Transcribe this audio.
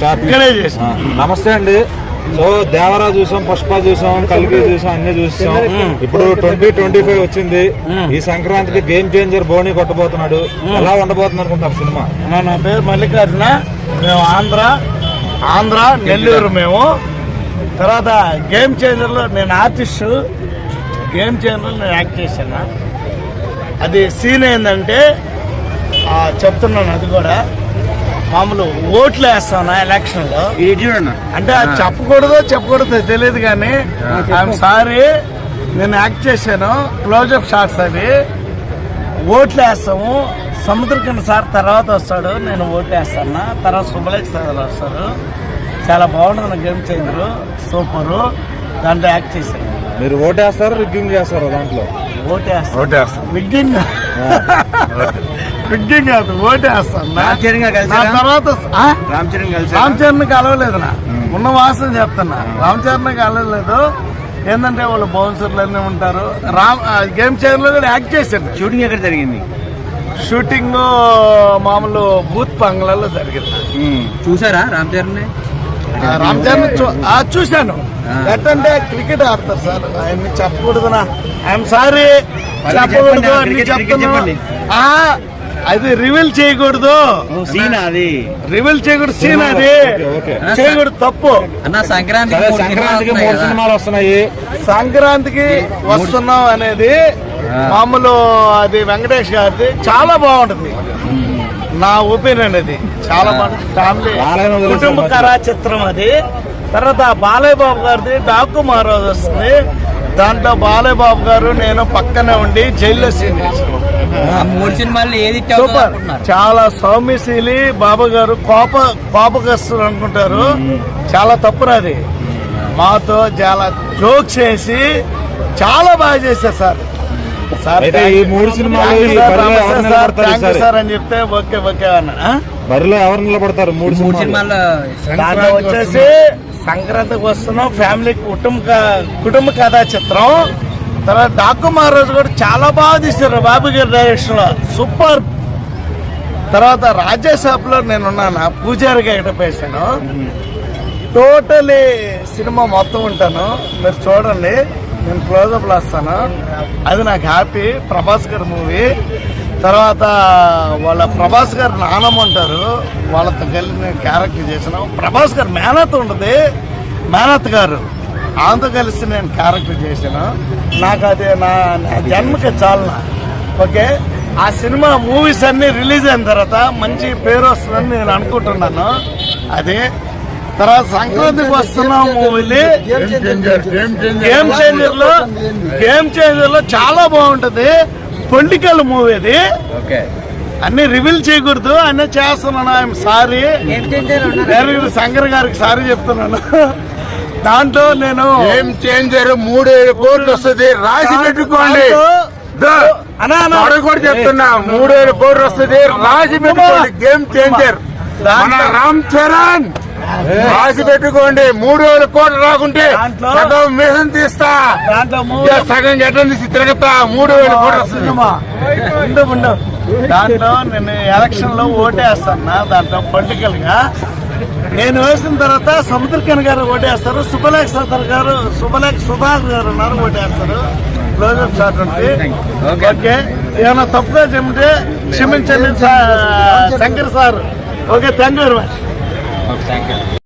Short ఇక్కడే చేసాం. నమస్తే అండి. సో దేవరా చూసాం పుష్ప చూసాం కలికి చూసాం అన్ని చూసాం. ఇప్పుడు. ట్వంటీ ట్వంటీ ఫైవ్ వచ్చింది. ఈ సంక్రాంతికి గేమ్ చేంజర్ బోని కొట్టబోతున్నాడు. ఎలా ఉండబోతుంది అనుకుంటారు సినిమా? నా నా పేరు మల్లికార్జున. మేము ఆంధ్ర ఆంధ్ర నెల్లూరు మేము. తర్వాత గేమ్ చేంజర్లో నేను ఆర్టిస్టు గేమ్ చేంజర్లో నేను యాక్ట్ చేశాను. అది సీన్ ఏంటంటే ఆ, చెప్తున్నాను అది కూడా. మామూలు ఓట్లు వేస్తాను ఎలక్షన్లో? అంటే అది చెప్పకూడదో చెప్పకూడదో తెలియదు కానీ ఐఎమ్ సారీ నేను యాక్ట్ చేశాను. క్లోజప్ షాట్స్ అది ఓట్లు వేస్తాము. సముద్రకింద సార్ తర్వాత వస్తాడు నేను ఓట్లు వేస్తాను. తర్వాత శుభలేఖ సార్ వస్తారు. చాలా బాగుంటుంది గేమ్ చేంజర్ సూపరు దాంట్లో యాక్ట్ చేశాను. మీరు ఓటేస్తారు రిగ్గింగ్ చేస్తారు దాంట్లో? ఓటేస్తాను ఓటేస్తాం విగ్గింగ్ విగ్గింగ్ కాదు ఓటేస్తాను? తర్వాత? రామ్ చరణ్ కలవలేదు నా ఉన్న వాసన చెప్తున్నా. రామ్ చరణ్ కలవలేదు. ఏంటంటే వాళ్ళు బౌన్సర్లు అన్నీ ఉంటారు. రామ్ గేమ్ చైర్లో కూడా యాక్ట్ చేశాను షూటింగ్ ఎక్కడ జరిగింది? షూటింగ్ మామూలు బూత్ బంగ్లాలో జరిగింది. చూసారా రామ్ చరణ్ రామ్ చరణ్ చూశాను. ఎట్టంటే క్రికెట్ ఆడతారు సార్. ఆయన్ని చెప్పకూడదునా? ఐఎమ్ సారీ చెప్పకూడదు చెప్పండి, చెప్తున్నా అది రివీల్ చేయకూడదు. సీన్ అది. రివీల్ చేయకూడదు సీన్ అది. చేయకూడదు తప్పు. అన్న సంక్రాంతి సంక్రాంతికి మూడు సినిమాలు వస్తున్నాయి. సంక్రాంతికి వస్తున్నాం అనేది మామూలు అది వెంకటేష్ గారిది చాలా బాగుంటది. నా ఒపీనియన్ అది. చాలా బాగుంటుంది. ఫ్యామిలీ కుటుంబ. కళా చిత్రం అది. తర్వాత బాలయ్య బాబు గారిది డాకు మహారాజ్ వస్తుంది. దాంట్లో బాలయ్య బాబు గారు నేను పక్కనే ఉండి జైల్లో సీన్ సూపర్. చాలా సౌమ్యశీలి బాబా గారు కోప కోపగస్తులు అనుకుంటారు. చాలా తప్పునది మాతో చాలా జోక్స్ చేసి చాలా బాగా చేశారు సార్. సార్ ఈ మూడు సినిమాలు సార్, అని చెప్తే ఓకే ఓకే అన్న? బరిలో ఎవరు నిలబడతారు? మూడు సినిమాలు వచ్చేసి సంక్రాంతికి వస్తున్నాం. ఫ్యామిలీ కుటుంబ క- కుటుంబ కథా చిత్రం. తర్వాత డాకు మహారాజు కూడా చాలా బాగా తీశారు. బాబు గారి డైరెక్షన్లో. సూపర్ తర్వాత రాజ్యసభలో నేను ఉన్నాను పూజారిగా ఎక్కడ వేసాను టోటలీ సినిమా మొత్తం ఉంటాను. మీరు చూడండి. నేను క్లోజప్లో వస్తాను. అది నాకు హ్యాపీ ప్రభాస్ గారి మూవీ తర్వాత వాళ్ళ ప్రభాస్ గారు నానమ్మ ఉంటారు వాళ్ళతో కలిసి నేను క్యారెక్టర్ చేసాను. ప్రభాస్ గారు మేనత్ ఉంటుంది. మేనత్ గారు. ఆమెతో కలిసి నేను క్యారెక్టర్ చేశాను. నాకు అది నా జన్మకి చాలనా. ఓకే? ఆ సినిమా మూవీస్ అన్ని రిలీజ్ అయిన తర్వాత మంచి పేరు వస్తుందని నేను అనుకుంటున్నాను. అది. తర్వాత సంక్రాంతికి వస్తున్న మూవీలు గేమ్ చేంజర్లో గేమ్ చేంజర్లో చాలా బాగుంటది. పొలిటికల్ మూవీ అది. ఓకే. అన్ని రివీల్ చేయకూడదు అన్నీ చేస్తున్నాను ఐఎమ్ సారీ. డైరెక్టర్ శంకర్ గారికి సారీ చెప్తున్నాను. దాంట్లో నేను గేమ్ చేంజర్? మూడేడు కోట్లు వస్తుంది. రాసి పెట్టుకోండి. కూడా చెప్తున్నా మూడేడు కోట్లు వస్తుంది. రాసి పెట్టుకోండి. Game changer? మన రామ్ చరణ్. రాసి పెట్టుకోండి. మూడు వేల కోట్లు రాకుంటే దాంట్లో- సగం మిషన్ తీస్తా. సగం గడ్డం తీసి తిరగతా. మూడు వేల కోట్లు. దాంట్లో నేను ఎలక్షన్లో ఓటేస్తాను? దాంట్లో పొలిటికల్గా నేను వేసిన తర్వాత సముద్రకన్ గారు ఓటేస్తారు సుబలేఖ సదర్ గారు సుబలేఖ సుధాకర్ గారు ఉన్నారు ఓటేస్తారు. క్లోజప్ షాట్ ఉంది ఓకే. ఏమైనా తప్పుగా చెప్తే క్షమించండి Shankar sir. Okay thank you very much. Thank you